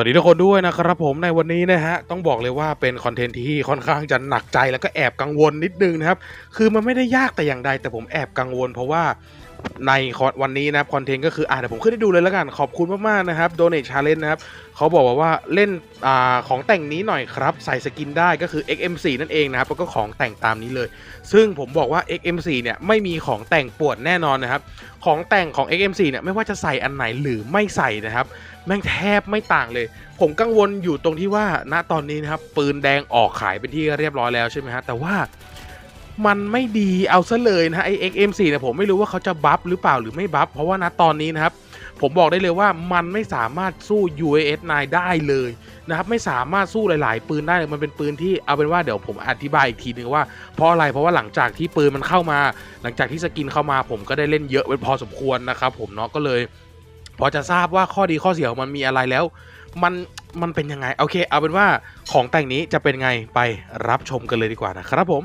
วัสดีทุกคนด้วยนะครับผมในวันนี้นะฮะต้องบอกเลยว่าเป็นคอนเทนต์ที่ค่อนข้างจะหนักใจแล้วก็แอบกังวลนิดนึงนะครับ คือมันไม่ได้ยากแต่อย่างใดแต่ผมแอบกังวล เพราะว่า ในคอนวันนี้นะครับคอนเทนต์ก็คืออ่าเดี๋ยวผมขึ้นให้ดูเลยแล้วกัน ขอบคุณมากๆนะครับ Donate Challenge นะครับเขาบอกว่าว่าเล่นอ่าของแต่งนี้หน่อยครับ ใส่สกินได้ก็คือ XM4 นั่นเองนะครับแล้วก็ของแต่งตามนี้เลย ซึ่งผมบอกว่า XM4 เนี่ยไม่มีของแต่งปวดแน่นอนนะครับ ของแต่งของ XM4 เนี่ยไม่ว่าจะใส่อันไหนหรือไม่ใส่นะครับแม่งแทบไม่ต่างเลย ผมกังวลอยู่ตรงที่ว่าณตอนนี้นะครับปืนแดงออกขายเป็นที่เรียบร้อยแล้วใช่ไหมฮะแต่ว่า มันไม่ดีเอาซะเลยนะไอ XM4 เนี่ยผมไม่รู้ว่าเขาจะบัฟหรือเปล่าหรือไม่บัฟเพราะว่าณตอนนี้นะครับ ผมบอกได้เลยว่ามันไม่สามารถสู้ UAS 9 ได้เลยนะครับไม่สามารถสู้หลาย ๆ ปืนได้เลยมันเป็นปืนที่เอาเป็นว่าเดี๋ยวผมอธิบายอีกทีนึงว่าเพราะอะไรเพราะว่าหลังจากที่ปืนมันเข้ามา หลังจากที่สกินเข้ามาผมก็ได้เล่นเยอะเป็นพอสมควรนะครับผมเนาะก็เลย พอจะทราบว่าข้อดีข้อเสียของมันมีอะไรแล้ว มันมันเป็นยังไงโอเค เอาเป็นว่าของแต่งนี้จะเป็นไงไปรับชมกันเลยดีกว่านะครับผม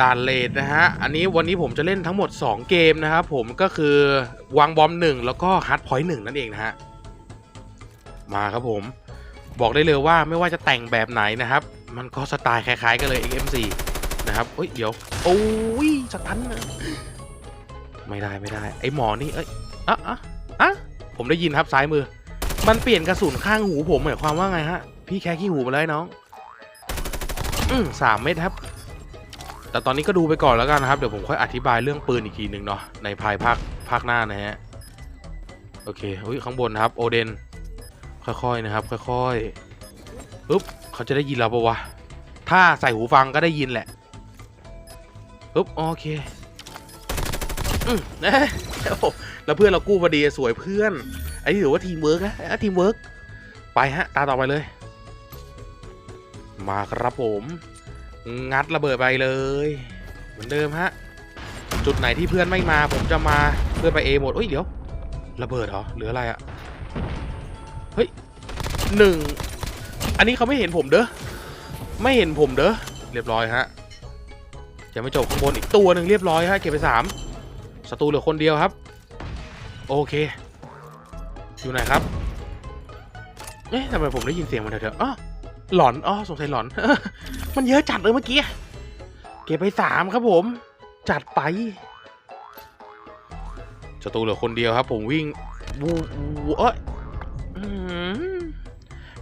ด่านเลดนะฮะ อันนี้วันนี้ผมจะเล่นทั้งหมด 2 เกมนะครับผมก็คือวางบอมหนึ่งแล้วก็ฮาร์ดพอยต์หนึ่งนั่นเองนะฮะ มาครับผม บอกได้เลยว่าไม่ว่าจะแต่งแบบไหนนะครับ มันก็สไตล์คล้ายๆกันเลย XM4 นะครับเอ้ยเดี๋ยวโอ้ยสตันนะไม่ได้ไม่ได้ ไอหมอนี่เอ้ยอะอะอะผมได้ยินครับซ้ายมือ มันเปลี่ยนกระสุนข้างหูผมหมายความว่าไงฮะ พี่แค่ขี้หูมาเลยน้อง อืมสามเม็ดครับ แต่ตอนนี้ก็ดูไปก่อนแล้วกันนะครับ เดี๋ยวผมค่อยอธิบายเรื่องปืนอีกทีหนึ่งเนาะในภายภาคภาคหน้านะฮะโอเคอุ้ยข้างบนนะครับ โอเดน ค่อยๆนะครับ ค่อยๆปึ๊บเขาจะได้ยินเราปะวะถ้าใส่หูฟังก็ได้ยินแหละปึ๊บโอเคอืมนะแล้วเพื่อนเรากู้พอดีสวยเพื่อนไอ้นี่ถือว่าทีมเวิร์กนะอะทีมเวิร์กไปฮะตาต่อไปเลย มาครับผม งัดระเบิดไปเลย เหมือนเดิมฮะ จุดไหนที่เพื่อนไม่มาผมจะมาเพื่อนไปเอหมดเอ้ยเดี๋ยว ระเบิดเหรอหรืออะไรอะเฮ้ยหนึ่งอันนี้เขาไม่เห็นผมเด้อไม่เห็นผมเด้อเรียบร้อยฮะยังไม่จบข้างบนอีกตัวหนึ่งเรียบร้อยฮะเก็บไปสามศัตรูเหลือคนเดียวครับ โอเค อยู่ไหนครับเอ๊ะทำไมผมได้ยินเสียงมันเถอะอ๋อหลอนอ๋อสงสัยหลอน มันเยอะจัดเลยเมื่อกี้ เก็บไปสามครับผม จัดไปศัตรูเหลือคนเดียวครับ ผมวิ่งวูวูเอ้ยอื้อหือ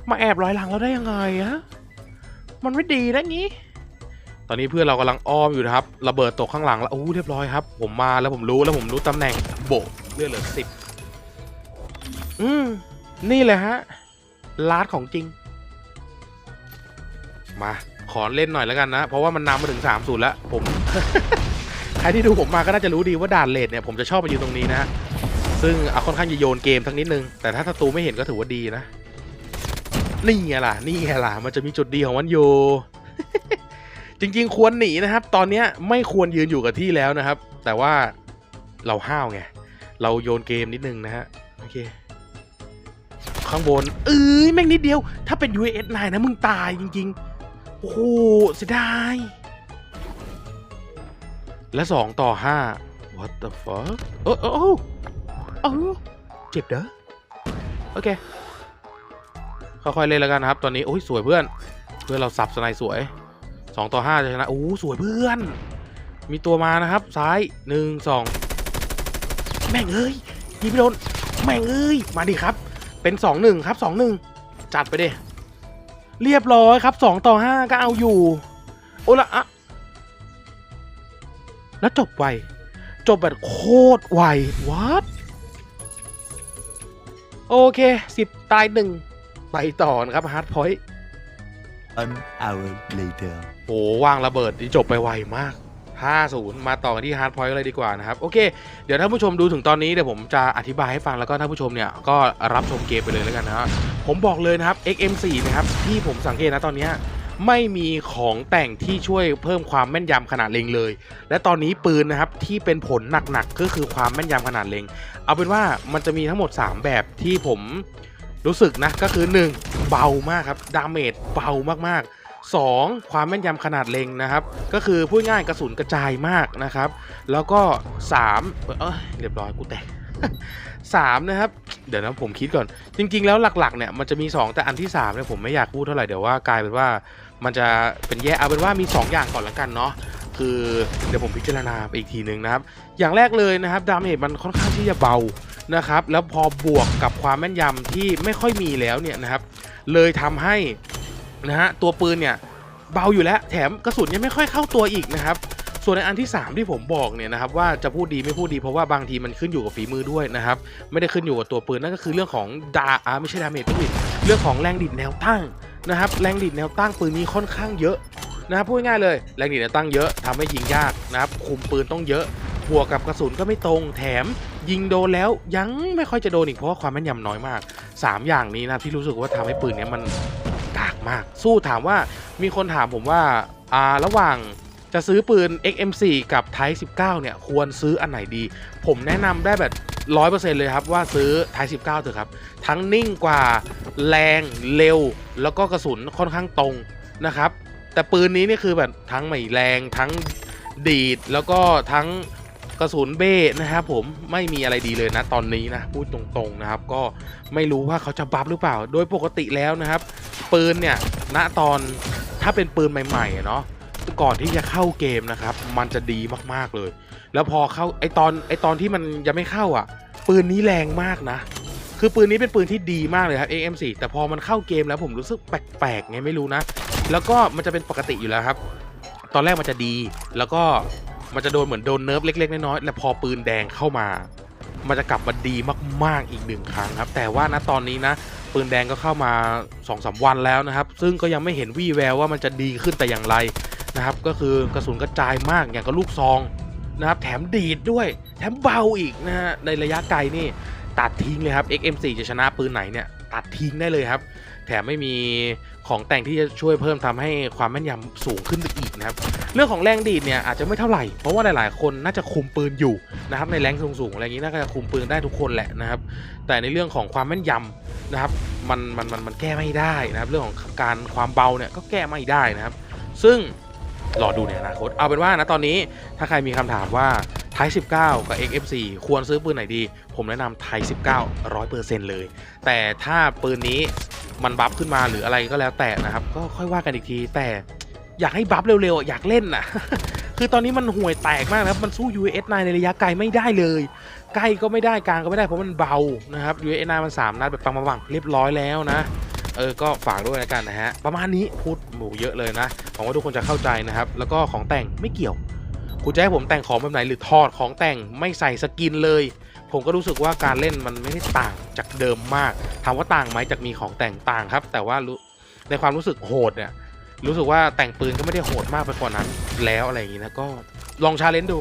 มาแอบรอยหลังเราได้ยังไงฮะ มันไม่ดีนะงี้ ตอนนี้เพื่อนเรากำลังอ้อมอยู่นะครับ ระเบิดตกข้างหลังแล้วอู้เรียบร้อยครับ ผมมาแล้วผมรู้แล้วผมรู้ตำแหน่งโบกเลือดเหลือสิบอืมนี่แหละฮะลาดของจริง มาขอเล่นหน่อยแล้วกันนะ เพราะว่ามันนำมาถึง3ามศูนย์แล้ว ผม ใครที่ดูผมมาก็น่าจะรู้ดีว่าด่านเลดเนี่ยผมจะชอบมาอยู่ตรงนี้นะซึ่งเอาค่อนข้างจะโยนเกมสักนิดนึง แต่ถ้าศัตรูไม่เห็นก็ถือว่าดีนะ นี่ไงล่ะ นี่ไงล่ะ มันจะมีจุดดีของมันอยู่ จริงๆ ควรหนีนะครับ ตอนเนี้ยไม่ควรยืนอยู่กับที่แล้วนะครับ แต่ว่าเราห้าวไง เราโยนเกมนิดนึงนะฮะ โอเค ข้างบน เอ้ยแม่งนิดเดียว ถ้าเป็น US 9 นะมึงตายจริง ๆ โอ้โหเสียดาย และสองต่อห้า what the fuck เออเออเออเจ็บเด้อ โอเค ค่อยๆเล่นแล้วกันนะครับ ตอนนี้ โอ้ย สวยเพื่อน เพื่อนเราสับสไนสวยสองต่อห้าจะชนะ โอ้ สวยเพื่อน มีตัวมานะครับ ซ้ายหนึ่งสองแม่งเอ้ยยิงไม่โดนแม่งเอ้ย มาดิครับ เป็นสองหนึ่งครับสองหนึ่งจัดไปดิ เรียบร้อยครับสองต่อห้าก็เอาอยู่ โอ้ละอะแล้วจบไว จบแบบโคตรไววัดโอเคสิบตายหนึ่งไปต่อนะครับฮาร์ดพอยต์ One hour later. โหวางระเบิดนี่จบไปไวมาก 50 มาต่อกันที่ฮาร์ดพอยต์เลยดีกว่านะครับ โอเค เดี๋ยวท่านผู้ชมดูถึงตอนนี้เดี๋ยวผมจะอธิบายให้ฟังแล้วก็ท่านผู้ชมเนี่ยก็รับชมเกมไปเลยแล้วกันนะฮะผมบอกเลยนะครับ XM4 นะครับที่ผมสังเกตนะตอนนี้ไม่มีของแต่งที่ช่วยเพิ่มความแม่นยำขนาดเล็งเลย และตอนนี้ปืนนะครับที่เป็นผลหนักๆก็คือความแม่นยำขนาดเล็ง เอาเป็นว่ามันจะมีทั้งหมด 3 แบบที่ผมรู้สึกนะก็คือ 1 เบามากครับดาเมจเบามากๆ 2. ความแม่นยำขนาดเล็งนะครับ ก็คือพูดง่ายกระสุนกระจายมากนะครับ แล้วก็ 3 เอยเรียบร้อยกูแตก3นะครับ เดี๋ยวนะผมคิดก่อน จริง ๆ แล้วหลักๆเนี่ยมันจะมี 2 แต่อันที่3เนี่ยผมไม่อยากพูดเท่าไหร่เดี๋ยวว่ากลายเป็นว่ามันจะเป็นแย่เอาเป็นว่ามี 2 อย่างก่อนละกันเนาะคือเดี๋ยวผมพิจารณาไปอีกทีนึงนะครับ อย่างแรกเลยนะครับดาเมจมันค่อนข้างที่จะเบานะครับ แล้วพอบวกกับความแม่นยำที่ไม่ค่อยมีแล้วเนี่ยนะครับ เลยทำให้ นะฮะตัวปืนเนี่ยเบาอยู่แล้ว แถมกระสุนยังไม่ค่อยเข้าตัวอีกนะครับส่วนในอันที่ 3 ที่ผมบอกเนี่ยนะครับว่าจะพูดดีไม่พูดดีเพราะว่าบางทีมันขึ้นอยู่กับฝีมือด้วยนะครับไม่ได้ขึ้นอยู่กับตัวปืนนั่นก็คือเรื่องของดาอ่าไม่ใช่ดาเมจผิดเรื่องของแรงดิดแนวตั้งนะครับแรงดิดแนวตั้งปืนนี้ค่อนข้างเยอะนะครับพูดง่ายเลยแรงดิดแนวตั้งเยอะทำให้ยิงยากนะครับคุมปืนต้องเยอะบวกกับกระสุนก็ไม่ตรงแถมยิงโดนแล้วยังไม่ค่อยจะโดนอีกเพราะว่าความแม่นยำน้อยมาก 3 อย่างนี้นะที่รู้สึกว่าทำให้ปืนเนี้ยมันกาก มาก สู้ถามว่ามีคนถามผมว่าอ่าระหว่างจะซื้อปืน XM4 กับ Type 19 เนี่ย ควรซื้ออันไหนดี ผมแนะนำได้แบบ 100%เลยครับว่าซื้อ Type 19 เถอะครับ ทั้งนิ่งกว่า แรง เร็ว แล้วก็กระสุนค่อนข้างตรงนะครับ แต่ปืนนี้นี่คือแบบทั้งไม่แรง ทั้งดีด แล้วก็ทั้งกระสุนเบ้นะครับผมไม่มีอะไรดีเลยนะตอนนี้นะพูดตรงๆนะครับ ก็ไม่รู้ว่าเขาจะบัฟหรือเปล่า โดยปกติแล้วนะครับ ปืนเนี่ยณตอนถ้าเป็นปืนใหม่ๆเนาะก่อนที่จะเข้าเกมนะครับ มันจะดีมากๆเลย แล้วพอเข้าไอตอนไอตอนที่มันยังไม่เข้าอะ ปืนนี้แรงมากนะ คือปืนนี้เป็นปืนที่ดีมากเลยครับ AM4 แต่พอมันเข้าเกมแล้วผมรู้สึกแปลกๆไงไม่รู้นะ แล้วก็มันจะเป็นปกติอยู่แล้วครับ ตอนแรกมันจะดี แล้วก็มันจะโดนเหมือนโดนเนิร์ฟเล็กๆน้อยๆแล้วพอปืนแดงเข้ามา มันจะกลับมาดีมากๆอีกหนึ่งครั้งครับ แต่ว่าณตอนนี้นะ ปืนแดงก็เข้ามา2อสวันแล้วนะครับ ซึ่งก็ยังไม่เห็นวี่แววว่ามันจะดีขึ้นแต่อย่างไรนะครับ ก็คือกระสุนกระจายมากอย่างกับลูกซองนะครับ แถมดีดด้วย แถมเบาอีกนะฮะ ในระยะไกลนี่ตัดทิ้งเลยครับ XM4 จะชนะปืนไหนเนี่ย ตัดทิ้งได้เลยครับ แถมไม่มี ของแต่งที่จะช่วยเพิ่มทำให้ความแม่นยำสูงขึ้นอีกนะครับ เรื่องของแรงดีดเนี่ยอาจจะไม่เท่าไหร่ เพราะว่าหลาย ๆ คนน่าจะคุมปืนอยู่นะครับในแรงสูงๆอะไรอย่างนี้น่าจะคุมปืนได้ทุกคนแหละนะครับ แต่ในเรื่องของความแม่นยำนะครับมันมันมันมันแก้ไม่ได้นะครับ เรื่องของการความเบาเนี่ยก็แก้ไม่ได้นะครับ ซึ่งรอดูในอนาคตเอาเป็นว่านะตอนนี้ถ้าใครมีคำถามว่า ไทย19 กับ XF4 ควรซื้อปืนไหนดี ผมแนะนำไทย19 100%เลย แต่ถ้าปืนนี้มันบัฟขึ้นมาหรืออะไรก็แล้วแต่นะครับ ก็ค่อยว่ากันอีกที แต่อยากให้บัฟเร็วๆ อยากเล่นน่ะคือตอนนี้มันห่วยแตกมากนะครับ มันสู้ US9 ในระยะไกลไม่ได้เลย ใกล้ก็ไม่ได้กลางก็ไม่ได้เพราะมันเบานะครับ US9 มัน 3 นัดแบบปังๆเรียบร้อยแล้วนะเออ ก็ฝากด้วยแล้วกันนะฮะ ประมาณนี้พูดหมูเยอะเลยนะ หวังว่าทุกคนจะเข้าใจนะครับ แล้วก็ของแต่งไม่เกี่ยว คุณจะให้ผมแต่งของแบบไหนหรือทอดของแต่งไม่ใส่สกินเลย ผมก็รู้สึกว่าการเล่นมันไม่ได้ต่างจากเดิมมากถามว่าต่างไหมจากมีของแต่งต่างครับ แต่ว่าในความรู้สึกโหดเนี่ยรู้สึกว่าแต่งปืนก็ไม่ได้โหดมากไปกว่านั้นแล้วอะไรอย่างนี้นะก็ลองชาเลนจ์ดู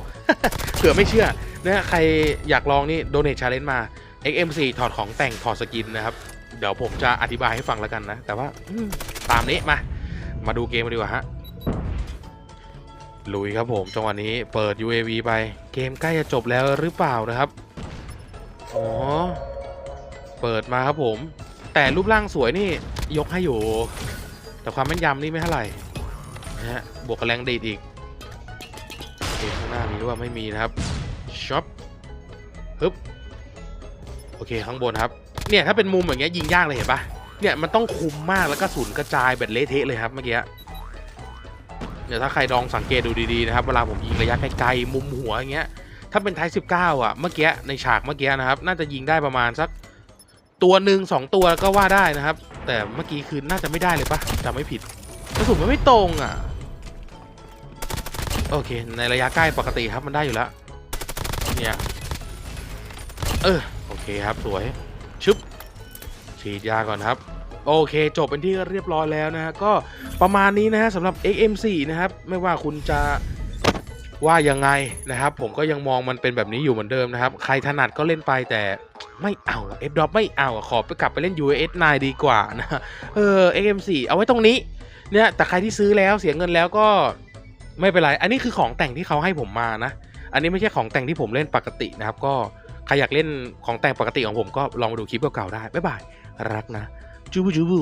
เผื่อไม่เชื่อนะใครอยากลองนี่โดเนทชาเลนจ์มา XM4 ถอดของแต่งถอดสกินนะครับ เดี๋ยวผมจะอธิบายให้ฟังแล้วกันนะ แต่ว่าตามนี้มา มาดูเกมกันดีกว่าฮะ ลุยครับผมจังหวะนี้เปิด UAV ไปเกมใกล้จะจบแล้วหรือเปล่านะครับอ๋อเปิดมาครับผม แต่รูปร่างสวยนี่ยกให้อยู่ แต่ความแม่นยำนี่ไม่เท่าไหร่นะฮะบวกกับแรงดีดอีกเกมข้างหน้ามีหรือว่าไม่มีนะครับช็อปฮึบโอเคข้างบนครับ เนี่ยถ้าเป็นมุมอย่างเงี้ยยิงยากเลยเห็นปะเนี่ยมันต้องคุมมากแล้วก็สูนกระจายแบบเละเทะเลยครับเมื่อกี้ เดี๋ยวถ้าใครลองสังเกตดูดีๆนะครับเวลาผมยิงระยะไกลๆมุมหัวอย่างเงี้ยถ้าเป็นไทสิบเก้าอะเมื่อกี้ในฉากเมื่อกี้นะครับ น่าจะยิงได้ประมาณสักตัวหนึ่งสองตัวก็ว่าได้นะครับ แต่เมื่อกี้คือน่าจะไม่ได้เลยปะจำไม่ผิดกระสุนมันไม่ตรงอะโอเค ในระยะใกล้ปกติครับมันได้อยู่แล้วเนี่ยเออโอเคครับสวยชึบฉีดยาก่อนครับ โอเค จบเป็นที่เรียบร้อยแล้วนะฮะก็ประมาณนี้นะฮะสำหรับ XM4 นะครับ ไม่ว่าคุณจะว่ายังไงนะครับ ผมก็ยังมองมันเป็นแบบนี้อยู่เหมือนเดิมนะครับ ใครถนัดก็เล่นไปแต่ไม่เอาเอฟดอปไม่เอาขอไปกลับไปเล่น US 9ดีกว่านะเออ XM4 เอาไว้ตรงนี้เนี่ยแต่ใครที่ซื้อแล้วเสียเงินแล้วก็ไม่เป็นไร อันนี้คือของแต่งที่เขาให้ผมมานะ อันนี้ไม่ใช่ของแต่งที่ผมเล่นปกตินะครับ ก็ใครอยากเล่นของแต่งปกติของผมก็ลองมาดูคลิปเก่าๆได้บ๊ายบายรักนะ จูบูจูบู